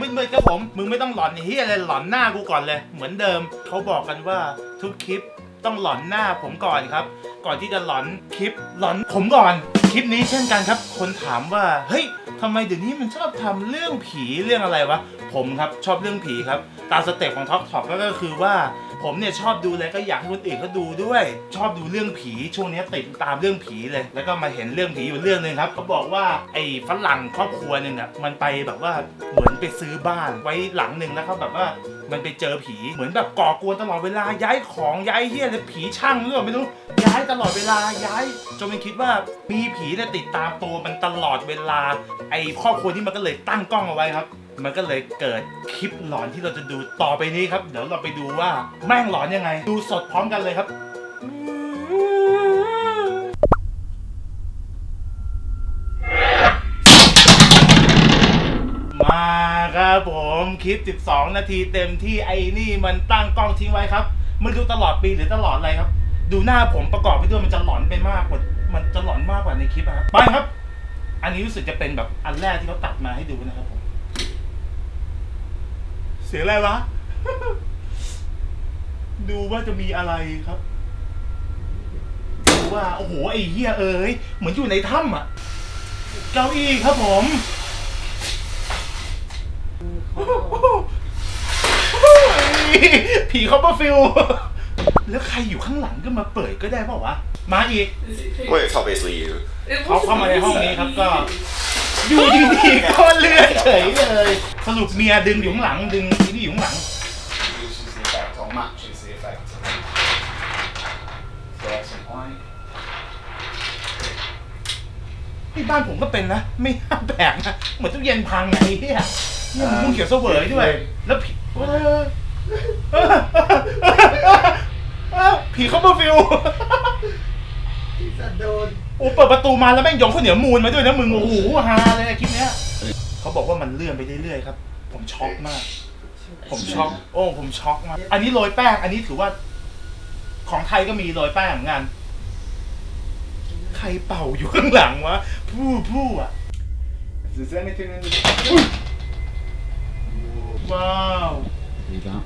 มืดๆครับผม มึงไม่ต้องหลอนเฮียอะไรหลอนหน้ากูก่อนเลย เหมือนเดิมเขาบอกกันว่าทุกคลิปต้องหลอนหน้าผมก่อนครับ ก่อนที่จะหลอนคลิปหลอนผมก่อน คลิปนี้เช่นกันครับ คนถามว่าเฮ้ย ทำไมเดี๋ยวนี้มันชอบทำเรื่องผีเรื่องอะไรวะ ผมครับชอบเรื่องผีครับ ตามสเต็ปของท็อกท็อกก็คือว่า ผมเนี่ยชอบดูอะไรก็อยากให้คนอื่นเขาดูด้วย ชอบดูเรื่องผีช่วงนี้ติดตามเรื่องผีเลย แล้วก็มาเห็นเรื่องผีอยู่เรื่องหนึ่งครับเขาบอกว่าไอ้ฝรั่งครอบครัวหนึ่งอะมันไปแบบว่าเหมือนไปซื้อบ้านไว้หลังหนึ่งแล้วเขาแบบว่า มันไปเจอผีเหมือนแบบก่อกวนตลอดเวลาย้ายของย้ายเฮียเลยผีช่างเรือเปล่าไม่รู้ ย้ายตลอดเวลาย้าย จนมันคิดว่ามีผีเนี่ยติดตามตัวมันตลอดเวลา ไอ้ครอบครัวที่มันก็เลยตั้งกล้องเอาไว้ครับ มันก็เลยเกิดคลิปหลอนที่เราจะดูต่อไปนี้ครับ เดี๋ยวเราไปดูว่าแม่งหลอนยังไง ดูสดพร้อมกันเลยครับ ครับผมคลิป 12 นาทีเต็มที่ไอ้นี่มันตั้งกล้องทิ้งไว้ครับไม่รู้ตลอดปีหรือตลอดอะไรครับ ดูหน้าผมประกอบไปด้วยมันจะหลอนไปมากกว่ามันจะหลอนมากกว่าในคลิปอะครับไปครับ อันนี้รู้สึกจะเป็นแบบอันแรกที่เขาตัดมาให้ดูนะครับผมเสียงอะไรวะ ดูว่าจะมีอะไรครับดูว่าโอ้โหไอ้เหี้ยเอ้ยเหมือนอยู่ในถ้ำอะเก้าอี้ครับผม ผีคอปเปอร์ฟิลแล้วใครอยู่ข้างหลังก็มาเปิดก็ได้เปล่าวะ มาอีก Well, it's obviously you. เขาเข้ามาในห้องนี้ครับก็ อยู่ดีๆก็เลื่อนเฉยเลย สรุปเมียดึงอยู่ข้างหลัง ดึงที่นี่อยู่ข้างหลัง Uses the effect or matches the effect. So that's some white. ที่บ้านผมก็เป็นนะ ไม่น่าแปลกนะ เหมือนตู้เย็นพังไงเฮีย เนี่ยมันมุ่งเขียวเสวยด้วย แล้วผีเออเออเออผีเขามาฟิว ที่จะโดนโอ้เปิดประตูมาแล้วแม่งยงข้าวเหนียวมูลมาด้วยนะมึงโอ้โหฮาเลยคลิปเนี้ยเขาบอกว่ามันเลื่อนไปเรื่อยๆครับ ผมช็อกมาก ผมช็อก โอ้ผมช็อกมากอันนี้โรยแป้ง อันนี้ถือว่า ของไทยก็มีโรยแป้งเหมือนกันใครเป่าอยู่ข้างหลังวะผู้ผู้อะ If there's anything in the ว้าว Leave that.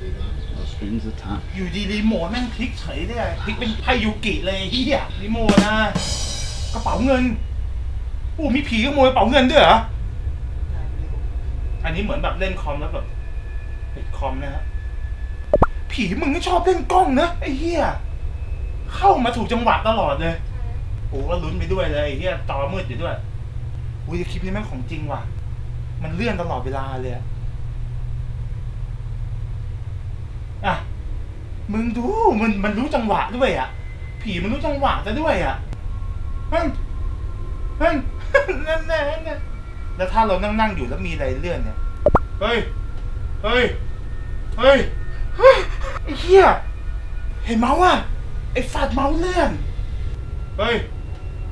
Leave that. Our screen's attached. อยู่ดีรีโมทแม่งพลิกเฉยเลยพลิกเป็นไพยูกิเลยเฮียรีโมทนะกระเป๋าเงินโอ้มีผีขโมยกระเป๋าเงินด้วยเหรออันนี้เหมือนแบบเล่นคอมแล้วแบบปิดคอมนะฮะผีมึงก็ชอบเล่นกล้องนะไอ้เฮียเข้ามาถูกจังหวะตลอดเลยโอ้ก็ลุ้นไปด้วยเลยไอ้เฮียจอมืดอยู่ด้วยอุ้ยคลิปนี้แม่งของจริงว่ะ มันเลื่อนตลอดเวลาเลยอะอะมึงดูมันมันรู้จังหวะด้วยอะ ผีมันรู้จังหวะซะด้วยอะเฮ้ยเฮ้ยนั่นแน่นั่นแล้วถ้าเรานั่งนั่งอยู่แล้วมีอะไรเลื่อนเนี่ยเฮ้ยเฮ้ย เฮ้ย เฮ้ยไอ้เหี้ย เห็นเมาส์อะ ไอ้สัตว์เมาส์เลื่อน เฮ้ย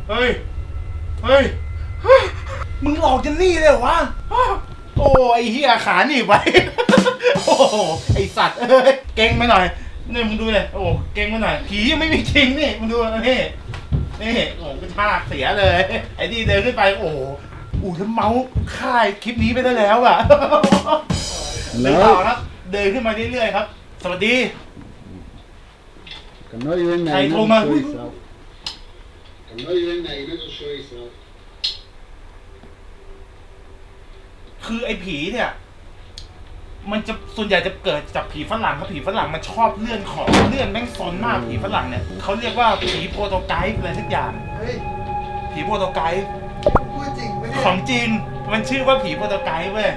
เฮ้ย เฮ้ย มึงหลอกจันนี่เลยเหรอวะโอ้ไอ้เหี้ยขาหนีบไว้ โอ้โหไอ้สัตว์เอ้ยเก่งไปหน่อยนี่มึงดูเลยโอ้โหเก่งไปหน่อยผียังไม่มีจริงนี่มึงดูนี่นี่โอ้โหกระชากเสียเลย ไอ้นี่เดินขึ้นไปโอ้โหอู้ถ้าเมาส์ค่ายคลิปนี้ไปได้แล้วอะเดินต่อครับเดินขึ้นมาเรื่อยๆครับ สวัสดี I know you're in there. Hey, you Tom, never uh, show yourself. I know you're in there. You never show yourself. คือไอ้ผีเนี่ย มันจะส่วนใหญ่จะเกิดจากผีฝรั่งครับผีฝรั่งมันชอบเลื่อนของเลื่อนแม่งซนมากผีฝรั่งเนี่ยเขาเรียกว่าผีโปรโตไกด์อะไรทุกอย่าง เฮ้ยผีโปรโตไกด์พูดจริงไม่ได้ของจริงมันชื่อว่าผีโปรโตไกด์เว้ย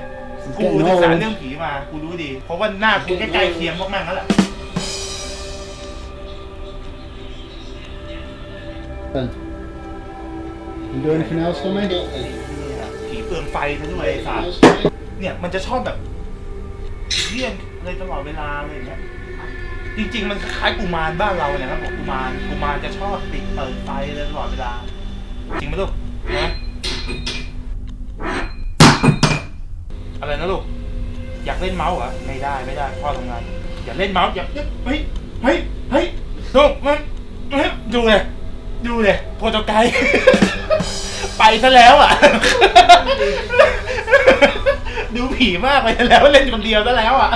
This is กู getting ศึกษา old. เรื่องผีมากูรู้ดี เพราะว่าหน้ากูใกล้ๆเคียงพวกแม่งนั่นแหละ You do anything else for me? ผีเปลือง ไฟซะด้วยไอ้สัส Else for me? เนี่ยมันจะชอบแบบเลี่ยนเลยตลอดเวลาอะไรอย่างเงี้ย จริง ๆ มันคล้ายกุมารบ้านเราเนี่ยครับผมกุมารกุมารจะชอบติดเปิดไฟเลยตลอดเวลา จริงไหมลูกนะอะไรนะลูกอยากเล่นเมาส์เหรอไม่ได้ไม่ได้พ่อทำงานอย่าเล่นเมาส์อย่าเฮ้ยเฮ้ยเฮ้ยลูกมันดูเลยดูเลยโปรโตไกด์ ไปซะแล้วอะ ดูผีมากไปซะแล้วเล่นคนเดียวซะแล้วอะ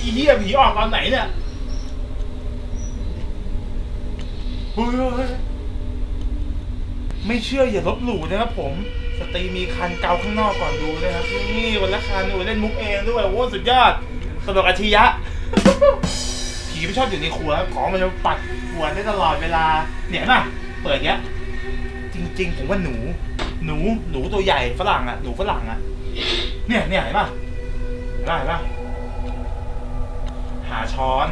อีเหี้ยผีออกตอนไหนเนี่ยเฮ้ยไม่เชื่ออย่าลบหลู่นะครับผม สตรีมีคันเกาข้างนอกก่อนดูนะครับ นี่วันละคันดูเล่นมุกเองด้วยโอ้สุดยอดตลกอาชียะ ผีไม่ชอบอยู่ในครัวครับของมันจะปัดหัวได้ตลอดเวลา เนี่ยป่ะ เปิดเงี้ย ริงๆ ผมว่าหนู หนู หนูตัวใหญ่ฝรั่งอะ หนูฝรั่งอะ เนี่ยเนี่ยเห็นป่ะเห็นป่ะเห็นป่ะหาช้อน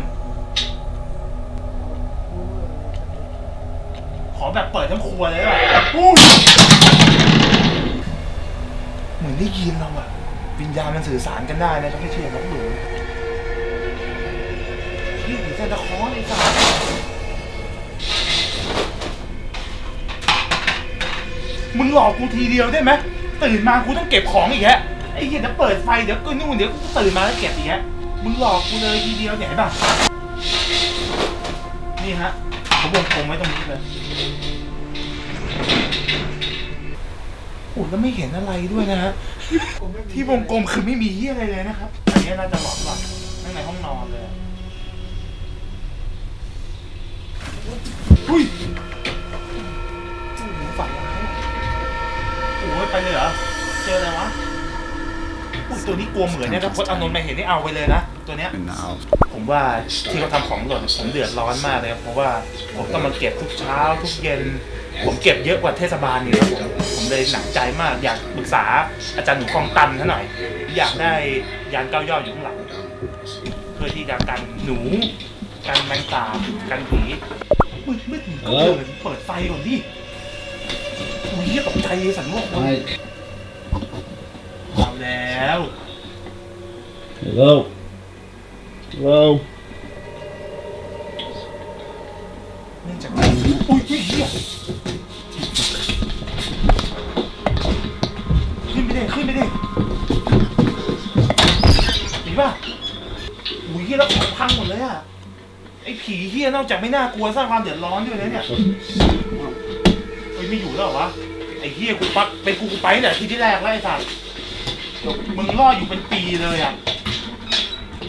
ขอแบบเปิดทั้งครัวเลยป่ะอุ้ยเหมือนได้ยินเราอะ วิญญาณมันสื่อสารกันได้นะต้องไม่เชื่อลบหลู่นี่ถึงเซนตาคลอสไอ้สัส มึงหลอกกูทีเดียวได้ไหมตื่นมากูต้องเก็บของอีกแฮะไอ้เหี้ยจะเปิดไฟเดี๋ยวกูนู่นเดี๋ยวกูตื่นมาแล้วเก็บอีกแฮะมึงหลอกกูเลยทีเดียวเนี่ยเห็นป่ะนี่ฮะเขาวงกลมไว้ตรงนี้เลยโอ้แล้วไม่เห็นอะไรด้วยนะฮะที่วงกลมคือไม่มีเหี้ยอะไรเลยนะครับอันนี้น่าจะหลอนว่ะข้างในห้องนอนเลยอุ้ยโอ้โหฝันร้ายอะโอ้ยไปเลยเหรอ เจ ออะไรวะอุ้ยตัวนี้กลัวเหมือนเนี่ยถ้าพจน์อานนท์มาเห็นนี่เอาไปเลยนะตัวเนี้ย In the house. ผมว่าที่เขาทำของหล่นผมเดือดร้อนมากเลยครับเพราะว่าผมต้องมาเก็บทุกเช้า ทุกเย็น ผมเก็บเยอะกว่าเทศบาลนี่ครับผมผมเลยหนักใจมากอยากปรึกษาอาจารย์หนูคลองตันท่านหน่อย อยากได้ยานเก้ายอดอยู่ข้างหลังเพื่อที่จะกันหนูกันแมงสาบกันผีมืดมืดก็เปิดเปิดไฟก่อนดิโอ้ยตกใจสันว่าคน Hi. เอาแล้ว Hello. Hello. เนื่องจากอุ้ยอุ้ยเหี้ยขึ้นไปดิขึ้นไปดิเห็นป่ะอุ้ยเหี้ยแล้วของพังหมดเลยอะไอ้ผีเหี้ยนอกจากไม่น่ากลัวสร้างความเดือดร้อนด้วยนะเนี่ยเฮ้ยไม่อยู่แล้วเหรอวะไอ้เหี้ยกูปักเป็นกูกูไปเนี่ยทีที่แรกแล้วไอ้สัตว์ มึงรอดอยู่เป็นปีเลยอะ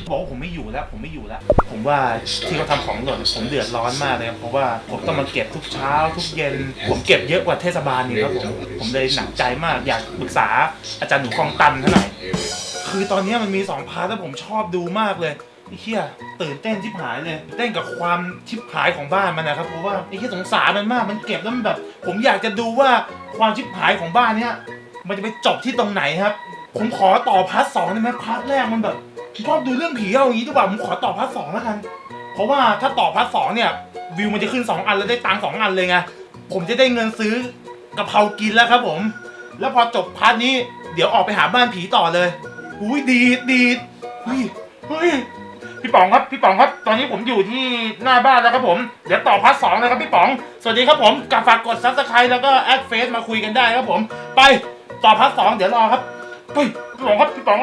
บอกว่าผมไม่อยู่แล้ว ผมไม่อยู่แล้ว ผมว่าที่เขาทำของหล่นผมเดือดร้อนมากเลยครับเพราะว่าผมต้องมาเก็บทุกเช้า ทุกเย็น ผมเก็บเยอะกว่าเทศบาลนี่ครับผมผมเลยหนักใจมากอยากปรึกษาอาจารย์หนูคลองตันท่านหน่อยคือตอนนี้มันมีสองพาร์ทแล้วผมชอบดูมากเลยไอ้เหี้ยตื่นเต้นชิบหายเลยตื่นเต้นกับความชิบหายของบ้านมันนะครับเพราะว่าไอ้เหี้ยสงสารมันมากมันเก็บแล้วมันแบบ ผมอยากจะดูว่าความชิบหายของบ้านเนี้ยมันจะไปจบที่ตรงไหนครับ ผมขอต่อพาร์ทสองได้ไหมพาร์ทแรกมันแบบชอบดูเรื่องผีเอาอย่างนี้ดีกว่าผมขอต่อพาร์ทสองแล้วกัน เพราะว่าถ้าต่อพาร์ทสองเนี่ย วิวมันจะขึ้นสองอันแล้วได้ตังสองอันเลยไงผมจะได้เงินซื้อกะเพรากินแล้วครับผม แล้วพอจบพาร์ทนี้เดี๋ยวออกไปหาบ้านผีต่อเลย อุ้ยดีดดีดเฮ้ยเฮ้ยพี่ป๋องครับพี่ป๋องครับ ตอนนี้ผมอยู่ที่หน้าบ้านแล้วครับผม เดี๋ยวต่อพาร์ทสองเลยครับพี่ป๋อง สวัสดีครับผมกับฝากกดซับสไครต์แล้วก็แอดเฟซมาคุยกันได้ครับผม ไปต่อพาร์ทสองเดี๋ยวรอครับ เฮ้ยพี่ป๋อง